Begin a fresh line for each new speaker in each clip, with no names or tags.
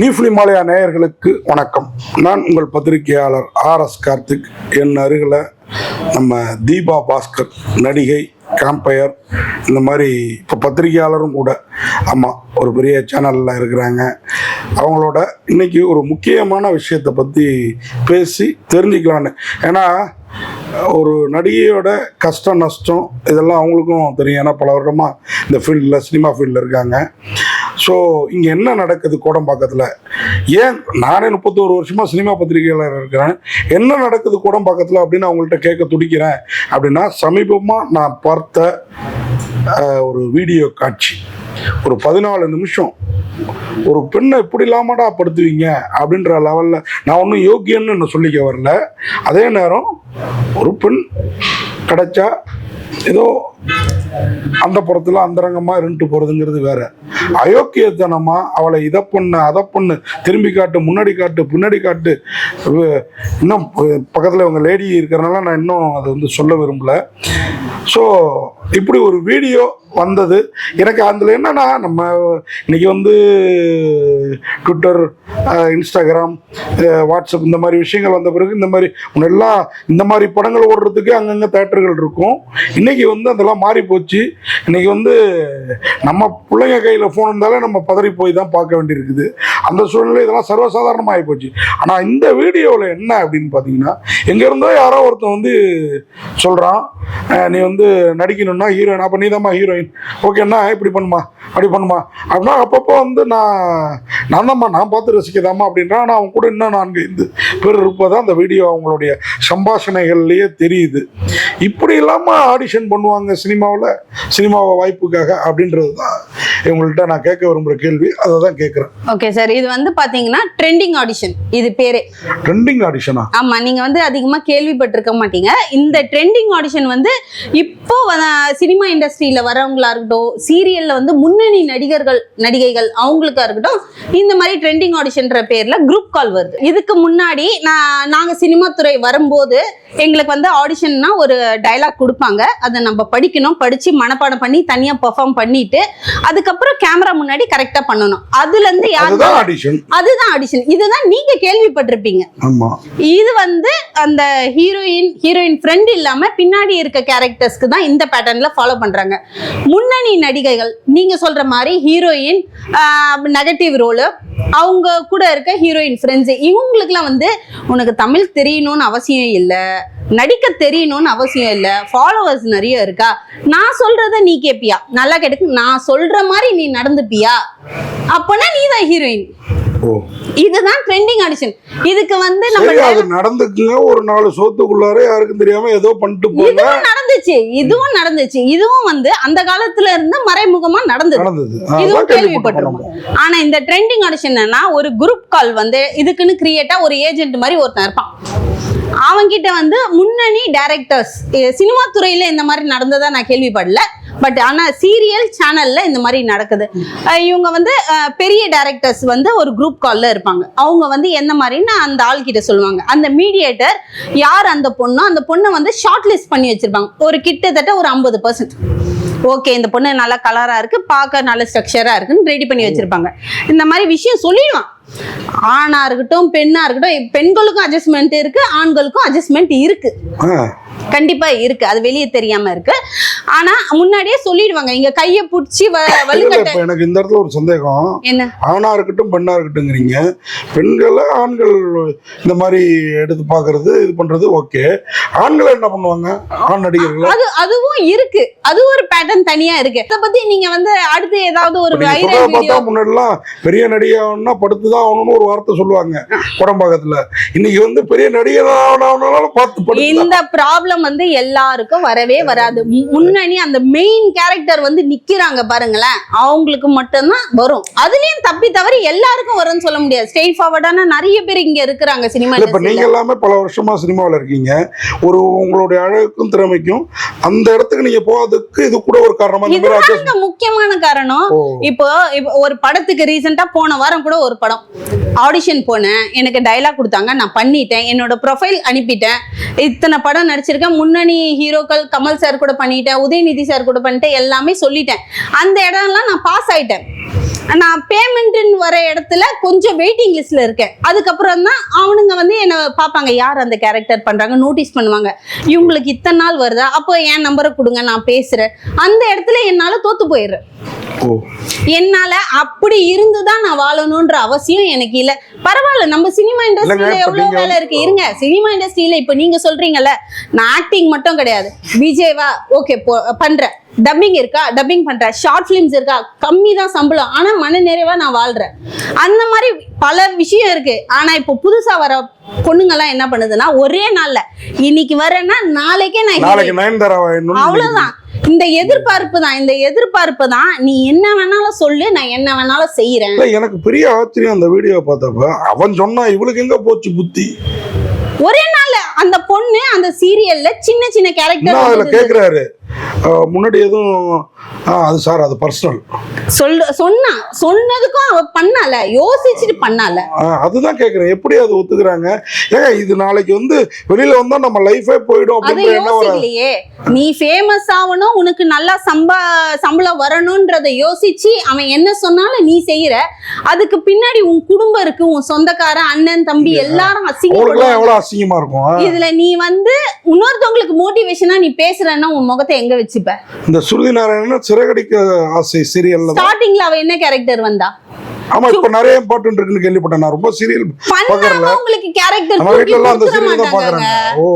நீஃப்லி மாலையா நேயர்களுக்கு வணக்கம். நான் உங்கள் பத்திரிகையாளர் ஆர் எஸ் கார்த்திக். என் அருகில் நம்ம தீபா பாஸ்கர் நடிகை கேம்பயர் இந்த மாதிரி இப்போ பத்திரிகையாளரும் கூட ஆமாம் ஒரு பெரிய சேனலில் இருக்கிறாங்க. அவங்களோட இன்னைக்கு ஒரு முக்கியமான விஷயத்தை பற்றி பேசி தெரிஞ்சுக்கலான்னு. ஏன்னா ஒரு நடிகையோட கஷ்டம் நஷ்டம் இதெல்லாம் அவங்களுக்கும் தெரியும். ஏன்னா பல வருடமாக இந்த ஃபீல்டில் சினிமா ஃபீல்டில் இருக்காங்க. ஸோ இங்கே என்ன நடக்குது கோடம்பாக்கத்தில் ஏன் நானே முப்பத்தோரு வருஷமாக சினிமா பத்திரிகையாளர் இருக்கிறேன். என்ன நடக்குது கோடம்பாக்கத்தில் அப்படின்னு அவங்கள்ட்ட கேட்க துடிக்கிறேன். அப்படின்னா சமீபமாக நான் பார்த்த ஒரு வீடியோ காட்சி. ஒரு பதினாலு நிமிஷம். ஒரு பெண்ணை இப்படி இல்லாமடா படுத்துவீங்க அப்படின்ற லெவலில் நான் ஒன்றும் யோக்கியன்னு நான் சொல்லிக்க வரல. அதே நேரம் ஒரு பெண் கிடைச்சா ஏதோ அந்த புறத்தில் அந்தரங்கமாக இருந்துட்டு போகிறதுங்கிறது வேற. அயோக்கியத்தனமா அவளை இதை பண்ணு அதை பண்ணு திரும்பி காட்டு முன்னாடி காட்டு பின்னாடி காட்டு. இன்னும் பக்கத்தில் இவங்க லேடி இருக்கிறனால நான் இன்னும் அதை வந்து சொல்ல விரும்பல. ஸோ இப்படி ஒரு வீடியோ வந்தது. எனக்கு அதில் என்னன்னா நம்ம இன்னைக்கு வந்து ட்விட்டர் இன்ஸ்டாகிராம் வாட்ஸ்அப் இந்த மாதிரி விஷயங்கள் வந்த பிறகு இந்த மாதிரி முன்னெல்லாம் இந்த மாதிரி படங்கள் ஓடுறதுக்கு அங்கங்கே தேட்டர்கள் இருக்கும். இன்னைக்கு வந்து அதெல்லாம் மாறி போச்சு இன்னைக்கு வந்து நம்ம பிள்ளைங்க கையில் ஃபோன் இருந்தாலே நம்ம பதறி போய் தான் பார்க்க வேண்டியிருக்குது. அந்த சூழ்நிலை இதெல்லாம் சர்வசாதாரணமாக ஆகி போச்சு. ஆனால் இந்த வீடியோவில் என்ன அப்படின்னு பார்த்தீங்கன்னா எங்கேருந்தோ யாரோ ஒருத்தன் வந்து சொல்கிறான் நீ வந்து நடிக்கணும்னா ஹீரோயின் அப்போ நீ தான்மா ஹீரோயின் ஓகேண்ணா இப்படி பண்ணுமா அப்படி பண்ணுமா அப்படின்னா அப்பப்போ வந்து நான் நான் தான்மா நான் பார்த்து ரசிக்கதாம்மா அப்படின்றான். ஆனால் அவன் கூட இன்னும் நான்கு ஐந்து பேர் இருப்பதான் அந்த வீடியோ அவங்களுடைய சம்பாஷணைகள்லேயே தெரியுது. இப்படி இல்லாமல் ஆடிஷன் பண்ணுவாங்க சினிமாவில்? சினிமாவை வாய்ப்புக்காக அப்படின்றது தான் இவங்கள்ட்ட நான் கேட்க விரும்புகிற கேள்வி அதை தான் கேட்குறேன்.
ஓகே சார் இது வந்து பாத்தீங்கன்னா ட்ரெண்டிங் ஆடிஷன் இது பேரே.
ட்ரெண்டிங் ஆடிஷனா
ஆமா நீங்க வந்து அதிகமா கேள்விப்பட்டிருக்க மாட்டீங்க. இந்த ட்ரெண்டிங் ஆடிஷன் வந்து இப்போ சினிமா இண்டஸ்ட்ரியில வரவங்களா இருக்கட்டும் சீரியல்ல வந்து முன்னணி நடிகர்கள் நடிகைகள் அவங்களுக்கா இருக்கட்டும் இந்த மாதிரி ட்ரெண்டிங் ஆடிஷன்ற பேர்ல குரூப் கால் வருது. இதுக்கு முன்னாடி நான் நாங்க சினிமா துறை வரும்போது எங்களுக்கு வந்து ஆடிஷன்னா ஒரு டைலாக் கொடுப்பாங்க. அதை நம்ம படிக்கணும். படிச்சு மனப்பாடம் பண்ணி தனியா பெர்ஃபார்ம் பண்ணிட்டு அதுக்கப்புறம் கேமரா முன்னாடி கரெக்டா பண்ணணும். அதுல இருந்து
அதுதான் ஆடிஷன்
அதுதான் ஆடிஷன் இதுதான் நீங்க கேள்விப்பட்டிருப்பீங்க. இது வந்து அந்த ஹீரோயின் ஹீரோயின் ஃப்ரெண்ட் இல்லாம பின்னாடி இருக்க கேரக்டர்ஸ்க்கு தான் இந்த பேட்டர்ன்ல ஃபாலோ பண்றாங்க. முன்னணி நடிகைகள் நீங்க சொல்ற மாதிரி ஹீரோயின் நெகட்டிவ் ரோலு அவங்க கூட இருக்க ஹீரோயின் ஃப்ரெண்ட்ஸ் இவங்களுக்குலாம் வந்து உனக்கு தமிழ் தெரியணும்னு அவசியம் இல்லை. நடிக்க தெரியணும்னு அவசியம் இல்லை. ஃபாலோவர்ஸ் நிறைய இருக்கா? நான் சொல்றத நீ கேப்பியா? நல்லா கேட்டுக்கு நான் சொல்ற மாதிரி நீ நடந்துப்பியா? அப்பனா நீ தான் ஹீரோயின் இதுதான் ட்ரெண்டிங் ஆடிஷன் இதுக்கு வந்து நம்ம
நடந்துக்குங்க. ஒரு நாலு சோத்துக்குள்ளார யாருக்கும் தெரியாம ஏதோ பண்ணிட்டு போங்க.
நடந்துச்சு. இதுவும் நடந்துச்சு. இதுவும் வந்து அந்த காலத்துல இருந்து மறைமுகமா நடந்தது. இதுவும் கேள்விப்பட்டிருக்கோம். ஆனா இந்த ட்ரெண்டிங் ஆடிஷன் என்னன்னா ஒரு குரூப் கால் வந்து இதுக்குன்னு கிரியேட்டா ஒரு ஏஜென்ட் மாதிரி ஒருத்தன் இருப்பான். அவங்கிட்ட வந்து முன்னணி டைரக்டர்ஸ் சினிமா துறையில இந்த மாதிரி நடந்ததா நான் கேள்விப்படல. பட் ஆனா சீரியல் சேனல்ல இந்த மாதிரி நடக்குது. இவங்க வந்து பெரிய டைரக்டர்ஸ் வந்து ஒரு குரூப் கால்ல இருப்பாங்க. அவங்க வந்து எந்த மாதிரின்னு அந்த ஆள் கிட்ட சொல்லுவாங்க. அந்த மீடியேட்டர் யார் அந்த பொண்ணோ? அந்த பொண்ணை வந்து ஷார்ட் லிஸ்ட் பண்ணி வச்சிருப்பாங்க. ஒரு கிட்டத்தட்ட ஒரு ஐம்பது பர்சன்ட் ஓகே இந்த பொண்ணு நல்லா கலரா இருக்கு பார்க்க நல்ல ஸ்ட்ரக்சரா இருக்குன்னு ரெடி பண்ணி வச்சிருப்பாங்க. இந்த மாதிரி விஷயம் சொல்லிடுவான். ஆணா இருக்கட்டும் பெண்ணா இருக்கட்டும் பெண்களுக்கும் அட்ஜஸ்ட்மெண்ட் இருக்கு ஆண்களுக்கும் அட்ஜஸ்ட்மெண்ட் இருக்கு. கண்டிப்பா இருக்கு. அது வெளியே தெரியாம இருக்கு. ஆனா முன்னாடியே சொல்லிடுவாங்க. இங்க கைய புடிச்சு வலுக்கட்ட
எனக்கு இந்த இடத்துல ஒரு சந்தேகம்.
என்ன?
ஆணா இருக்கட்டும் பெண்ணா இருக்கட்டும்ங்கிறீங்க. பெண்களை ஆண்கள் இந்த மாதிரி எடுத்து பார்க்கறது இது பண்றது ஓகே. ஆண்களை என்ன பண்ணுவாங்க? ஆண் நடிகர்கள்.
அது அதுவும் இருக்கு. அது ஒரு பேட்டர்ன் தனியா இருக்கு. இத பத்தி நீங்க வந்து அடுத்து ஏதாவது ஒரு வைரல் வீடியோ
பார்த்தா முன்னாடிலாம் பெரிய நடிகன்னா படுத்துதான் ஆகணும்னு ஒரு வார்த்தை சொல்லுவாங்க குடம்பாக்கத்துல இன்னைக்கு வந்து பெரிய நடிகர் பார்த்து
இந்த ப்ராப்ளம் வந்து எல்லாருக்கும் வரவே வராது. முன்னணி அந்த மெயின் கேரக்டர் வந்து நிக்கிறாங்க பாருங்களேன் அவங்களுக்கு மட்டும்தான் வரும். அதுலயும் தப்பி தவறி எல்லாருக்கும் வரும்னு சொல்ல முடியாது. ஸ்ட்ரெயிட் ஃபார்வர்டான நிறைய பேர் இங்க இருக்கிறாங்க சினிமா
இப்ப நீங்க எல்லாமே பல வருஷமா சினிமாவில் இருக்கீங்க. ஒரு உங்களுடைய அழகுக்கும் திறமைக்கும் அந்த இடத்துக்கு நீங்க போறதுக்கு இது கூட ஒரு காரணமா
முக்கியமான காரணம். இப்போ ஒரு படத்துக்கு ரீசெண்டா போன வாரம் கூட ஒரு படம். ஆடிஷன் போனேன். எனக்கு டைலாக் கொடுத்தாங்க. நான் பண்ணிட்டேன். என்னோட ப்ரொஃபைல் அனுப்பிட்டேன். இத்தனை படம் நடிச்சிருக்கேன். முன்னணி ஹீரோக்கள் கமல் சார் கூட பண்ணிட்டேன். உதயநிதி சார் கூட பண்ணிட்டேன். எல்லாமே சொல்லிட்டேன். அந்த இடம்லாம் நான் பாஸ் ஆயிட்டேன். நான் பேமெண்ட்னு வர இடத்துல கொஞ்சம் வெயிட்டிங் லிஸ்ட்ல இருக்கேன். அதுக்கப்புறம் தான் அவனுங்க வந்து என்ன பார்ப்பாங்க யார் அந்த கேரக்டர் பண்றாங்க நோட்டீஸ் பண்ணுவாங்க. இவங்களுக்கு இத்தனை நாள் வருதா? அப்போ என் நம்பரை கொடுங்க நான் பேசுறேன். அந்த இடத்துல என்னால தோத்து போயிடுறேன். என்னால அப்படி இருந்துதான் நான் வாழணும்ன்ற அவசியம் எனக்கு இல்ல. பரவாயில்ல நம்ம சினிமா இண்டஸ்ட்ரியில எவ்வளவு வேலை இருக்கு? இருங்க சினிமா இண்டஸ்ட்ரியில இப்ப நீங்க சொல்றீங்கல்ல நான் ஆக்டிங் மட்டும் கிடையாது. விஜய்வா ஓகே பண்றேன். டப்பிங் இருக்கா? டப்பிங் பண்றேன். ஷார்ட் ஃபிலிம்ஸ் இருக்கா? கம்மி தான் சம்பளம். ஆனா மன நிறைவா நான் வாழ்றேன். அந்த மாதிரி பல விஷயம் இருக்கு. ஆனா இப்போ புதுசா வர பொண்ணுங்கெல்லாம் என்ன பண்ணுதுன்னா ஒரே நாள்ல இன்னைக்கு வரேன்னா நாளைக்கே நான் அவ்வளவுதான். இந்த எதிர்பார்ப்பு தான். இந்த எதிர்பார்ப்பு தான் நீ என்ன வேணாலும் சொல்லு நான் என்ன வேணாலும் செய்யறேன்
எனக்கு பெரிய ஆச்சரியம் அந்த வீடியோ பார்த்தப்ப. அவன் சொன்னா இவளுக்கு எங்க போச்சு புத்தி?
ஒரே நாள்ல அந்த பொண்ணு அந்த சீரியல்ல சின்ன சின்ன
இன்னும் அதுல
கேரக்டர்
கேக்குறாரு. முன்னாடி எதுவும் அது சார் அது பர்சனல்
சொல்ல சொன்னா சொன்னதுக்கும் அவ பண்ணால யோசிச்சுட்டு பண்ணால.
அதுதான் கேக்குறேன். எப்படி அது ஒத்துக்கிறாங்க? ஏங்க இது நாளைக்கு வந்து வெளியில வந்தா நம்ம லைஃபே போயிடும் வர
யோசிக்கலையே. நீ ஃபேமஸ் ஆகணும் உனக்கு நல்லா சம்பா சம்பளம் வரணும்ன்றத யோசிச்சு அவன் என்ன சொன்னாலும் நீ செய்யற. அதுக்கு பின்னாடி உன் குடும்பம் இருக்கு உன் சொந்தக்காரன் அண்ணன் தம்பி எல்லாரும் அசிங்கப்படுவாங்க
எவ்வளவு அசிங்கமா இருக்கும்?
இதுல நீ வந்து இன்னொருத்தவங்களுக்கு மோட்டிவேஷனா நீ பேசுறன்னா உன் முகத்தை எங்க வச்சுப்ப?
இந்த சுருதி நாராயணன் சிறகடிக்க ஆசை சீரியல்ல
ஸ்டார்டிங்ல அவ என்ன கேரக்டர் வந்தா?
ஆமா இப்ப நிறைய இம்பார்ட்டன்ட் இருக்குன்னு கேள்விப்பட்டேன். நான் ரொம்ப சீரியல்
பண்ணாம
பாக்குறல
உங்களுக்கு கேரக்டர்
நம்ம வீட்ல எல்லாம் அந்த சீரியல் தான் பாக்குறாங்க. ஓ.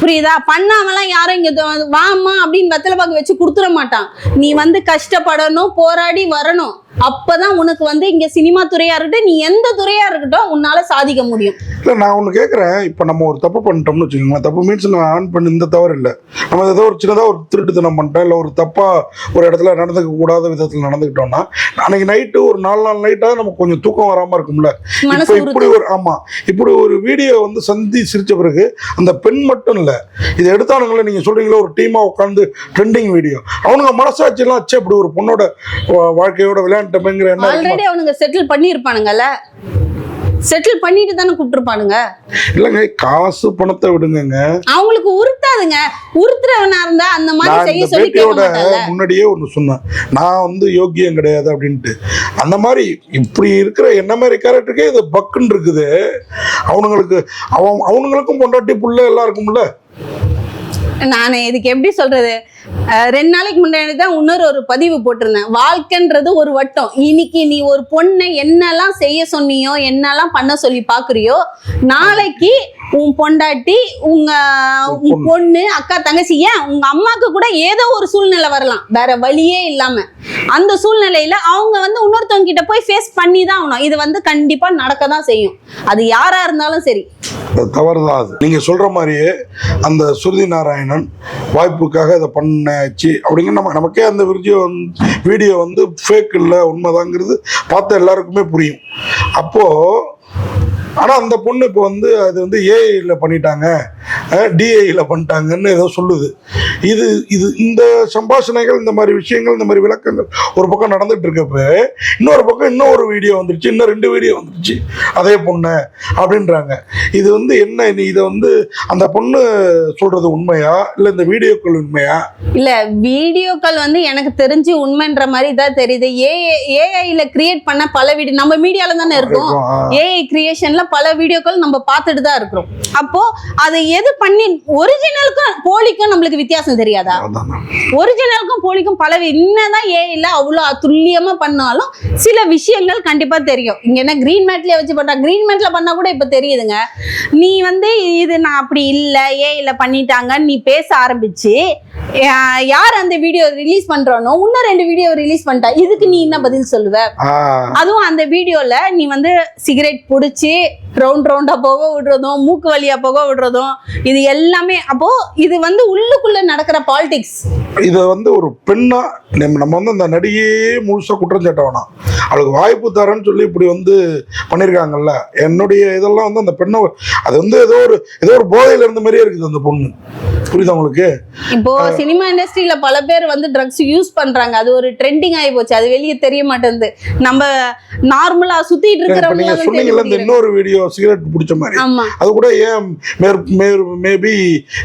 புரியுதா? பண்ணாமலாம் யாரும் இங்க வாம்மா அப்படின்னு வெத்தலை பாக்கு வச்சு கொடுத்துட மாட்டான். நீ வந்து கஷ்டப்படணும் போராடி வரணும். அப்பதான் உனக்கு வந்து இங்க சினிமா துறையா இருக்கட்டும் நீ எந்த துறையா இருக்கட்டும் உன்னால சாதிக்க முடியும்.
இல்ல நான் ஒண்ணு கேக்குறேன். இப்ப நம்ம ஒரு தப்பு பண்ணிட்டோம்னு வச்சுக்கோங்களேன். தப்பு மீன்ஸ் நான் ஆன் பண்ணி இந்த தவறு இல்ல. நம்ம ஏதோ ஒரு சின்னதா ஒரு திருட்டுத்தனம் பண்ணிட்டோம் இல்ல ஒரு தப்பா ஒரு இடத்துல நடந்துக்க கூடாத விதத்துல நடந்துக்கிட்டோம்னா அன்னைக்கு நைட்டு ஒரு நாலு நாள் நைட்டா நமக்கு கொஞ்சம் தூக்கம் வராம இருக்கும்ல. இப்ப இப்படி ஒரு ஆமா இப்படி ஒரு வீடியோ வந்து சந்தி சிரிச்ச பிறகு அந்த பெண் மட்டும் இல்ல இது எடுத்தானுங்களே நீங்க சொல்றீங்களா ஒரு டீமா உட்காந்து ட்ரெண்டிங் வீடியோ அவனுங்க மனசாட்சி எல்லாம் அச்சே இப்படி ஒரு பொண்ணோட வாழ்க்கையோட விளையாண்டமைங்கிற இருக்குமா?
ஆல்ரெடி அவனுங்க செட்டில் பண்ணியிருப்பானுங்கல்ல. செட்டில் பண்ணிட்டு தானே கூப்பிட்டுருப்பானுங்க.
இல்லைங்க காசு பணத்தை விடுங்கங்க.
அவங்களுக்கு உறுத்தாதுங்க. உறுத்துறவனா இருந்தா அந்த மாதிரி செய்ய சொல்லி
முன்னாடியே ஒன்று சொன்னேன். நான் வந்து யோக்கியம் கிடையாது அப்படின்ட்டு. அந்த மாதிரி இப்படி இருக்கிற என்ன மாதிரி கேரக்டருக்கே இது பக்குன்னு இருக்குது. அவனுங்களுக்கு அவன் அவனுங்களுக்கும் பொண்டாட்டி புள்ள எல்லாம் இருக்கும்ல.
நான் இதுக்கு எப்படி சொல்றது? ரெண்டு நாளைக்கு முன்னாடி தான் இன்னொரு ஒரு பதிவு போட்டிருந்தேன். வாழ்க்கைன்றது ஒரு வட்டம். இன்னைக்கு நீ ஒரு பொண்ணை என்னெல்லாம் செய்ய சொன்னியோ என்னெல்லாம் பண்ண சொல்லி பாக்குறியோ நாளைக்கு உன் பொண்டாட்டி உங்க உன் பொண்ணு. அக்கா தங்கச்சி ஏன்? உங்க அம்மாக்கு கூட ஏதோ ஒரு சூழ்நிலை வரலாம். வேற வழியே இல்லாம. அந்த சூழ்நிலையில அவங்க வந்து இன்னொருத்தவங்க கிட்ட போய் ஃபேஸ் பண்ணி தான் ஆகணும். இது வந்து கண்டிப்பா நடக்க தான் செய்யும். அது யாரா இருந்தாலும் சரி.
அது தவறு தான் அது. நீங்கள் சொல்கிற மாதிரியே அந்த சுருதி நாராயணன் வாய்ப்புக்காக இதை பண்ணாச்சு அப்படிங்கிற நம்ம நமக்கே அந்த வீடியோ வந்து வீடியோ வந்து ஃபேக் இல்லை உண்மைதாங்கிறது பார்த்த எல்லாருக்குமே புரியும். அப்போது ஆனால் அந்த பொண்ணு இப்போ வந்து அது வந்து ஏஐயில் பண்ணிட்டாங்க. டிஐயில் பண்ணிட்டாங்கன்னு ஏதோ சொல்லுது. இது இது இந்த சம்பாஷணைகள் இந்த மாதிரி விஷயங்கள் இந்த மாதிரி விளக்கங்கள் ஒரு பக்கம் நடந்துட்டு இருக்கப்ப இன்னொரு பக்கம் இன்னொரு வீடியோ வந்துருச்சு இன்னும் ரெண்டு வீடியோ வந்துருச்சு. அதே பொண்ணு அப்படின்றாங்க. இது வந்து என்ன நீ இதை வந்து அந்த பொண்ணு சொல்றது உண்மையா? இல்லை இந்த வீடியோக்கள் உண்மையா?
இல்ல வீடியோக்கள் வந்து எனக்கு தெரிஞ்சு உண்மைன்ற மாதிரி தான் தெரியுது. ஏஐ ஏஐல கிரியேட் பண்ண பல வீடியோ நம்ம மீடியால தானே இருக்கோம். ஏஐ கிரியேஷன்ல பல வீடியோக்கள் நம்ம பார்த்துட்டு தான் இருக்கிறோம். அப்போ அதை எது பண்ணி ஒரிஜினலுக்கும் போலிக்கும் நம்மளுக்கு வித்தியாசம் தெரியாதா? ஒரிஜினலுக்கும் போலிக்கும் பல என்னதான் ஏஐல அவ்வளோ துல்லியமா பண்ணாலும் சில விஷயங்கள் கண்டிப்பா தெரியும். இங்க என்ன கிரீன் மேட்லயே வச்சு பண்றா கிரீன் மேட்ல பண்ணா கூட இப்ப தெரியுதுங்க. நீ வந்து இது நான் அப்படி இல்ல ஏஐல பண்ணிட்டாங்கன்னு நீ பேச ஆரம்பிச்சு யார் அந்த வீடியோ ரிலீஸ் பண்றானோ இன்னும் ரெண்டு வீடியோ ரிலீஸ் பண்ணிட்டா இதுக்கு நீ என்ன பதில் சொல்லுவ? அதுவும் அந்த வீடியோல நீ வந்து சிகரெட் புடிச்சு ரவுண்ட் ரவுண்டா போக விடுறதும் மூக்கு வழியா போக விடுறதும் இது எல்லாமே அப்போ இது வந்து உள்ளுக்குள்ள நடக்கிற பாலிடிக்ஸ்
இதை வந்து ஒரு பெண்ணா நம்ம நம்ம வந்து அந்த நடிகையே முழுசா குற்றம் சாட்ட வேணாம் அவளுக்கு வாய்ப்பு தரேன்னு சொல்லி இப்படி வந்து பண்ணியிருக்காங்கல்ல என்னுடைய இதெல்லாம் வந்து அந்த பெண்ணை அது வந்து ஏதோ ஒரு ஏதோ ஒரு போதையில இருந்த மாதிரியே இருக்குது அந்த பொண்ணு. புரியுதா உங்களுக்கு?
இப்போ சினிமா இண்டஸ்ட்ரியில பல பேர் வந்து ட்ரக்ஸ் யூஸ் பண்றாங்க. அது ஒரு ட்ரெண்டிங் ஆகி போச்சு அது வெளியே தெரிய மாட்டேங்குது நம்ம நார்மலா சுத்திட்டு இருக்கிறவங்க
சொன்னீங்கல்ல இந்த இன்னொரு வீடியோ சிகரெட் பிடிச்ச மாதிரி. அது கூட ஏன் மேபி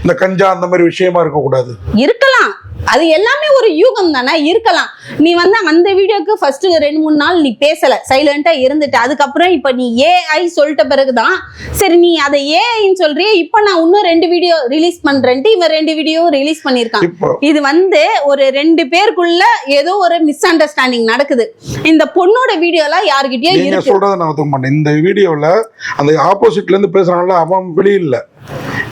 இந்த கஞ்சா அந்த மாதிரி விஷயமா இருக்கக்கூடாது?
இருக்கலாம். அது எல்லாமே ஒரு யூகம் தானே? இருக்கலாம். நீ வந்து அந்த வீடியோக்கு ஃபர்ஸ்ட் ரெண்டு மூணு நாள் நீ பேசல. சைலண்டா இருந்துட்ட. அதுக்கப்புறம் இப்ப நீ ஏஐ சொல்லிட்ட பிறகுதான் சரி நீ அதை ஏஐன்னு சொல்றியே. இப்ப நான் இன்னும் ரெண்டு வீடியோ ரிலீஸ் பண்றேன்ட்டு இவன் ரெண்டு வீடியோ ரிலீஸ் பண்ணியிருக்கான்.
இப்போ
இது வந்து ஒரு ரெண்டு பேருக்குள்ள ஏதோ ஒரு மிஸ் அண்டர்ஸ்டாண்டிங் நடக்குது. இந்த பொண்ணோட வீடியோலாம் யாருக்கிட்டயோ
சொல்றதை நான் இந்த வீடியோல அந்த ஆப்போசிட்ல இருந்து பேசுறான்ல அவன் வெளியில.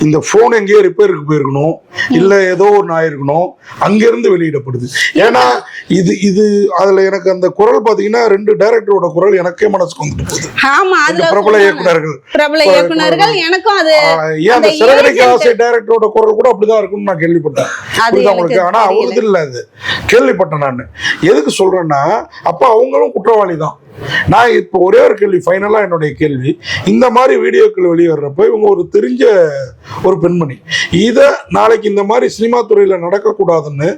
இந்த போன் எங்கேயோ ரிப்பேருக்கு போயிருக்கணும். இல்ல ஏதோ ஒன்று ஆயிருக்கணும் அங்கிருந்து வெளியிடப்படுது. ஏன்னா இது இது அதுல எனக்கு அந்த குரல் பாத்தீங்கன்னா ரெண்டு டைரக்டரோட குரல் எனக்கே மனசுக்கு வந்துட்டு போகுது.
ஆமா
ரெண்டு
அதுல
பிரபல. இயக்குனர்கள்.
பிரபல இயக்குனர்கள் எனக்கும் அது
ஏன் அந்த சிறகடிக்க ஆசை டைரக்டரோட குரல் கூட அப்படிதான் இருக்கும்னு நான் கேள்விப்பட்டேன். புரியுதா
எனக்கு
உங்களுக்கு? ஆனா
தெரியல.
அவரது இல்ல அது. கேள்விப்பட்டேன் நான். எதுக்கு சொல்றேன்னா அப்ப அவங்களும் குற்றவாளி தான். நான் இப்போ ஒரே ஒரு கேள்வி ஃபைனலாக என்னுடைய கேள்வி. இந்த மாதிரி வீடியோக்கள் வெளியே வர்றப்போ இவங்க ஒரு தெரிஞ்ச ஒரு பெண்மணி. இதை நாளைக்கு இந்த மாதிரி சினிமா துறையில நடக்கக்கூடாதுன்னு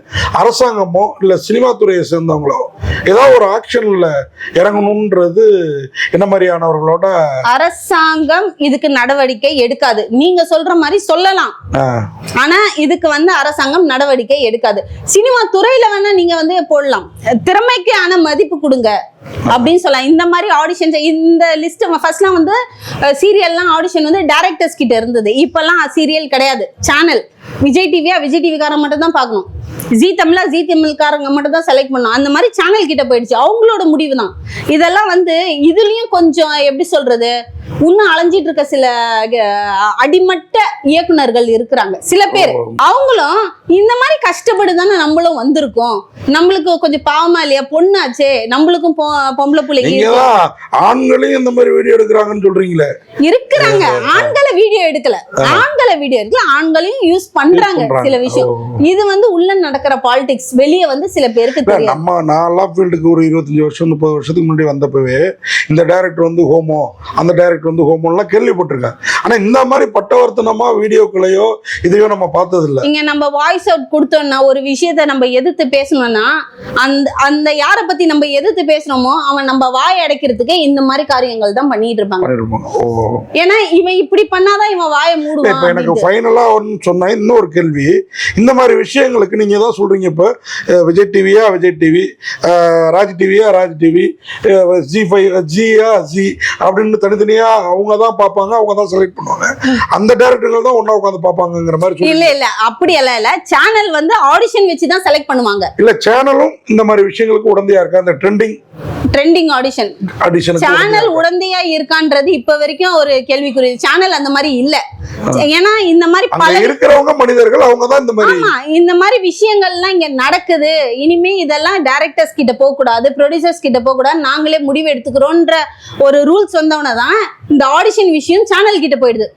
அரசாங்கமோ இல்ல சினிமா துறையை சேர்ந்தவங்களோ ஏதாவது ஒரு ஆக்ஷன்ல இறங்கணுன்றது என்ன மாதிரியானவர்களோட
அரசாங்கம் இதுக்கு நடவடிக்கை எடுக்காது. நீங்க சொல்ற மாதிரி சொல்லலாம். ஆனா இதுக்கு வந்து அரசாங்கம் நடவடிக்கை எடுக்காது. சினிமா துறையில வேணா நீங்க வந்து போடலாம். திறமைக்கு ஆன மதிப்பு கொடுங்க. அப்படின்னு சொல்லலாம். இந்த மாதிரி ஆடிஷன்ஸ் இந்த லிஸ்ட் ஃபர்ஸ்ட்லாம் வந்து சீரியல்லாம் ஆடிஷன் வந்து டேரக்டர்ஸ் கிட்ட இருந்தது. இப்பெல்லாம் சீரியல் கிடையாது. சேனல் விஜய் டிவியா விஜய் டிவிக்காரன் மட்டும் தான் பார்க்கணும். ஜி தமிழா ஜி தமிழ்காரங்க மட்டும் தான் செலக்ட் பண்ணணும் அந்த மாதிரி சேனல் கிட்ட போயிடுச்சு. அவங்களோட முடிவு தான் இதெல்லாம் வந்து இதுலயும் கொஞ்சம் எப்படி சொல்றது? இன்னும் அலைஞ்சிட்டு இருக்க சில அடிமட்ட இயக்குனர்கள் இருக்கிறாங்க. சில பேர். அவங்களும் இந்த மாதிரி கஷ்டப்பட்டு தானே நம்மளும் வந்திருக்கோம். நம்மளுக்கு கொஞ்சம் பாவமா இல்லையா? பொண்ணாச்சே. நம்மளுக்கும் பொம்பளை பிள்ளைங்க
ஆண்களையும் இந்த மாதிரி வீடியோ எடுக்கிறாங்கன்னு சொல்றீங்களே.
இருக்கிறாங்க. ஆண்களை வீடியோ எடுக்கல. ஆண்களை வீடியோ எடுக்கல. ஆண்களையும் யூஸ் பண்றாங்க. சில விஷயம். இது வந்து உள்ள நடக்கிற பாலிடிக்ஸ் வெளியே வந்து சில பேருக்கு தெரியாது?
நம்ம நான்லாம் ஃபீல்டுக்கு ஒரு இருபத்தஞ்சு வருஷம் முப்பது வருஷத்துக்கு முன்னாடி வந்தப்பவே இந்த டைரக்டர் வந்து ஹோமோ அந்த டைரக்டர் வந்து ஹோமோலாம் கேள்விப்பட்டிருக்கேன். ஆனா இந்த மாதிரி பட்டவர்த்தனமா வீடியோக்களையோ இதையோ நம்ம பார்த்தது இல்ல
இங்க நம்ம வாய்ஸ் அவுட் கொடுத்தோம்னா ஒரு விஷயத்த நம்ம எதிர்த்து பேசணும்னா அந்த அந்த யாரை பத்தி நம்ம எதிர்த்து பேசுறோமோ அவன் நம்ம வாய் அடைக்கிறதுக்கு இந்த மாதிரி காரியங்கள் தான் பண்ணிட்டு இருப்பாங்க. ஏன்னா இவன் இப்படி பண்ணாதான் இவன் வாயை மூடுவான்
எனக்கு. ஃபைனலா ஒன்று சொன்னா இன்னொரு கேள்வி. இந்த மாதிரி விஷயங்களுக்கு நீங்க தான் சொல்றீங்க இப்ப? விஜய் டிவியா விஜய் டிவி? ராஜ் டிவியா ராஜ் டிவி? ஜி ஃபைவ் ஜியா ஜி அப்படின்னு தனித்தனியா அவங்க தான் பார்ப்பாங்க அவங்க தான் செலக்ட் பண்ணுவாங்க. அந்த டேரக்டர்கள் தான் ஒண்ணா உட்காந்து பார்ப்பாங்கங்கிற மாதிரி
இல்ல இல்ல. அப்படி எல்லாம் இல்ல. சேனல் வந்து ஆடிஷன் வச்சு தான் செலக்ட் பண்ணுவாங்க.
இல்ல சேனலும் இந்த மாதிரி விஷயங்களுக்கு உடந்தையா இருக்கா. அந்த ட்ரெண்டிங்
ட்ரெண்டிங் ஆடிஷன் சேனல் உடந்தையா இருக்கான்றது இப்ப வரைக்கும் ஒரு கேள்விக்குரிய சேனல் அந்த மாதிரி இல்ல. ஏன்னா இந்த மாதிரி பல
இருக்கிறவங்க மனிதர்கள் அவங்க தான் இந்த மாதிரி
ஆமா இந்த மாதிரி விஷயங்கள்லாம் இங்க நடக்குது. இனிமே இதெல்லாம் டைரக்டர்ஸ் கிட்ட போக கூடாது ப்ரொடியூசர்ஸ் கிட்ட போக கூடாது நாங்களே முடிவு எடுத்துக்கிறோன்ற ஒரு ரூல்ஸ் வந்தவன தான் இந்த ஆடிஷன் விஷயம் சேனல் கிட்ட போயிடுது.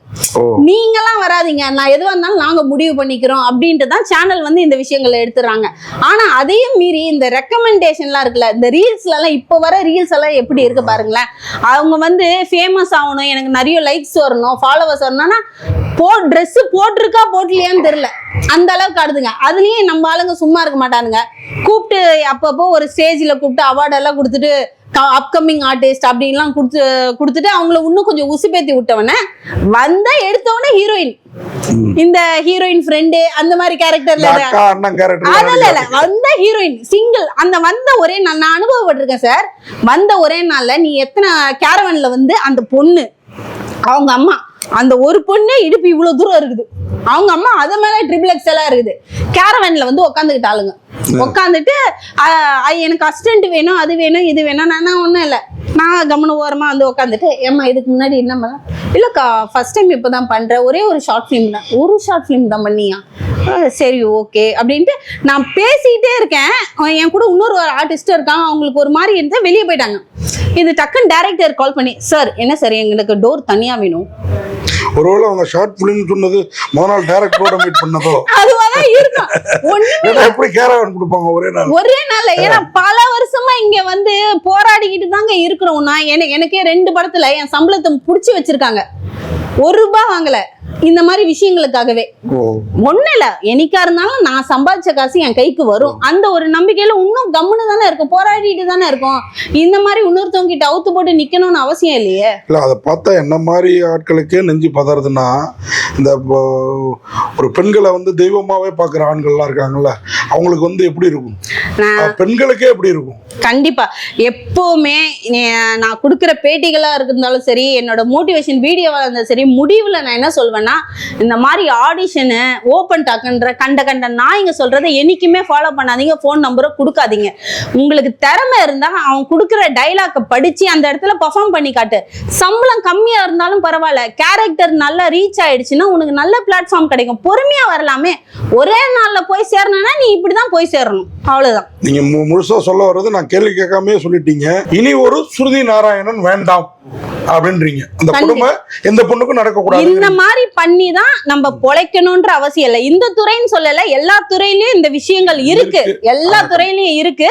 நீங்களாம்
வராதிங்க வராதீங்க. நான் எதுவாக இருந்தாலும் நாங்கள் முடிவு பண்ணிக்கிறோம் அப்படின்ட்டு தான் சேனல் வந்து இந்த விஷயங்களை எடுத்துறாங்க. ஆனால் அதையும் மீறி இந்த ரெக்கமெண்டேஷன்லாம் இருக்குல்ல இந்த ரீல்ஸ்லலாம் இப்போ வர ரீல்ஸ் எல்லாம் எப்படி இருக்கு பாருங்களேன். அவங்க வந்து ஃபேமஸ் ஆகணும் எனக்கு நிறைய லைக்ஸ் வரணும் ஃபாலோவர்ஸ் வரணும்னா போ ட்ரெஸ் போட்டிருக்கா போட்டலையான்னு தெரியல. அந்த அளவுக்கு ஆடுதுங்க. அதுலயும் நம்ம ஆளுங்க சும்மா இருக்க மாட்டானுங்க. கூப்பிட்டு அப்பப்போ ஒரு ஸ்டேஜ்ல கூப்பிட்டு அவார்டெல்லாம் கொடுத்துட்டு அப்கமிங் ஆர்டிஸ்ட் அப்படின்லாம் கொடுத்து கொடுத்துட்டு அவங்கள இன்னும் கொஞ்சம் உசுப்பேத்தி விட்டவன வந்த எடுத்தவொடனே ஹீரோயின் இந்த ஹீரோயின் ஃப்ரெண்டு அந்த மாதிரி கேரக்டர்ல அதெல்லாம் இல்ல. வந்த. ஹீரோயின் சிங்கிள் அந்த வந்த ஒரே நாள் நான் அனுபவப்பட்டிருக்கேன் சார் வந்த ஒரே நாள்ல நீ எத்தனை கேரவன்ல வந்து அந்த பொண்ணு அவங்க அம்மா அந்த ஒரு பொண்ணே இடுப்பு இவ்வளவு தூரம் இருக்குது. அவங்க அம்மா அது மேல ட்ரிபிள் எக்ஸ் எல்லாம் இருக்குது. கேரவன்ல வந்து உட்காந்துக்கிட்டாளுங்க உட்காந்துட்டு எனக்கு அசிஸ்டன்ட் வேணும் அது வேணும் இது வேணும் நான் ஒன்றும் இல்லை. நான் கவன ஓரமா வந்து உட்காந்துட்டு ஏம்மா இதுக்கு முன்னாடி என்ன பண்ண? இல்லக்கா ஃபர்ஸ்ட் டைம் இப்பதான் பண்றேன். ஒரே ஒரு ஷார்ட் ஃபிலிம் தான். ஒரு ஷார்ட் ஃபிலிம் தான் பண்ணியா? சரி ஓகே அப்படின்ட்டு நான் பேசிக்கிட்டே இருக்கேன். என் கூட இன்னொரு ஒரு ஆர்டிஸ்ட் இருக்கான். அவங்களுக்கு ஒரு மாதிரி இருந்து வெளியே போயிட்டாங்க. இது டக்குன்னு டேரக்டர் கால் பண்ணி சார் என்ன சார் எங்களுக்கு டோர் தனியா வேணும்.
ஒருவேளை அவங்க ஷார்ட் பிலிம் சொன்னது முதல் நாள் டேரக்டரோட மீட் பண்ணதோ?
அதுவாதான் இருக்கும். ஒண்ணுமே
ஏன்னா எப்படி கேரவன் கொடுப்பாங்க ஒரே நாள்.
ஒரே நாள்ல. ஏன்னா பல வருஷமா இங்க வந்து போராடிக்கிட்டு தாங்க இருக்கிறோம். நான் எனக்கு எனக்கே ரெண்டு படத்துல என் சம்பளத்தை புடிச்சு வச்சிருக்காங்க. ஒரு ரூபாய் வாங்கல. இந்த மாதிரி விஷயங்களுக்காகவே. ஒண்ணு இல்ல. என்னைக்கா இருந்தாலும் நான் சம்பாதிச்ச காசு என் கைக்கு வரும். அந்த ஒரு நம்பிக்கையில இன்னும் கம்முன்னு தானே இருக்கும். போராடிட்டு தானே இருக்கும். இந்த மாதிரி இன்னொருத்தவங்க கிட்ட அவுத்து போட்டு நிக்கணும்னு அவசியம் இல்லையே.
இல்லை அதை பார்த்தா என்ன மாதிரி ஆட்களுக்கே நெஞ்சு பதறதுன்னா இந்த ஒரு பெண்களை வந்து தெய்வமாகவே பார்க்குற ஆண்கள்லாம் இருக்காங்கல்ல அவங்களுக்கு வந்து எப்படி இருக்கும்? பெண்களுக்கே எப்படி இருக்கும்?
கண்டிப்பா. எப்பவுமே நான் கொடுக்குற பேட்டிகளா இருந்தாலும் சரி என்னோட மோட்டிவேஷன் வீடியோவா இருந்தாலும் சரி முடிவுல நான் என்ன சொல்வேன்னா இந்த மாதிரி ஆடிஷனு ஓப்பன் டாக்குன்ற கண்ட கண்ட நாய்ங்க சொல்றதை என்னைக்குமே ஃபாலோ பண்ணாதீங்க ஃபோன் நம்பரை கொடுக்காதீங்க. உங்களுக்கு திறமை இருந்தா அவன் கொடுக்குற டைலாக்கை படிச்சு அந்த இடத்துல பர்ஃபார்ம் பண்ணி காட்டு. சம்பளம் கம்மியா இருந்தாலும் பரவாயில்ல. கேரக்டர் நல்லா ரீச் ஆயிடுச்சுன்னா உனக்கு நல்ல பிளாட்ஃபார்ம் கிடைக்கும். பொறுமையா வரலாமே. ஒரே நாள்ல போய் சேரணும்னா நீ இப்படிதான் போய் சேரணும். அவ்வளவுதான்.
நீங்கள் மு முழுசாக சொல்ல வர்றது நான் கேள்வி கேட்காமயே சொல்லிட்டீங்க. இனி ஒரு ஸ்ருதி நாராயணன் வேண்டாம் அப்படின்றீங்க. அந்த கொடுமை எந்த பொண்ணுக்கும் நடக்கக்கூடாது
இந்த மாதிரி பண்ணி தான் நம்ம பொழைக்கணும்ன்ற அவசியம் இல்லை. இந்த துறைன்னு சொல்லல எல்லா துறையிலயும் இந்த விஷயங்கள்
இருக்கு.
எல்லா துறையிலயும் இருக்கு.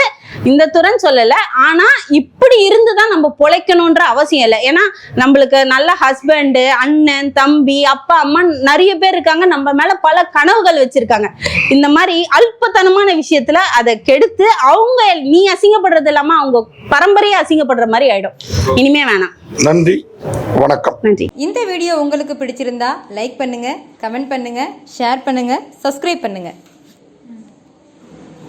இந்த துறைன்னு சொல்லல. ஆனா இப்படி இருந்து தான் நம்ம பொழைக்கணும்ன்ற அவசியம் இல்லை. ஏன்னா நம்மளுக்கு நல்ல ஹஸ்பண்டு அண்ணன் தம்பி அப்பா அம்மா நிறைய பேர் இருக்காங்க. நம்ம மேல பல கனவுகள் வச்சிருக்காங்க. இந்த மாதிரி அல்பத்தனமான விஷயத்துல அதை கெடுத்து அவங்க நீ அசிங்கப்படுறது இல்லாம அவங்க பரம்பரையா அசிங்கப்படுற மாதிரி ஆயிடும். இனிமே வேணாம்.
நன்றி. வணக்கம்.
நன்றி.
இந்த வீடியோ உங்களுக்கு பிடிச்சிருந்தா லைக் பண்ணுங்க கமெண்ட் பண்ணுங்க ஷேர் பண்ணுங்க சப்ஸ்கிரைப் பண்ணுங்க.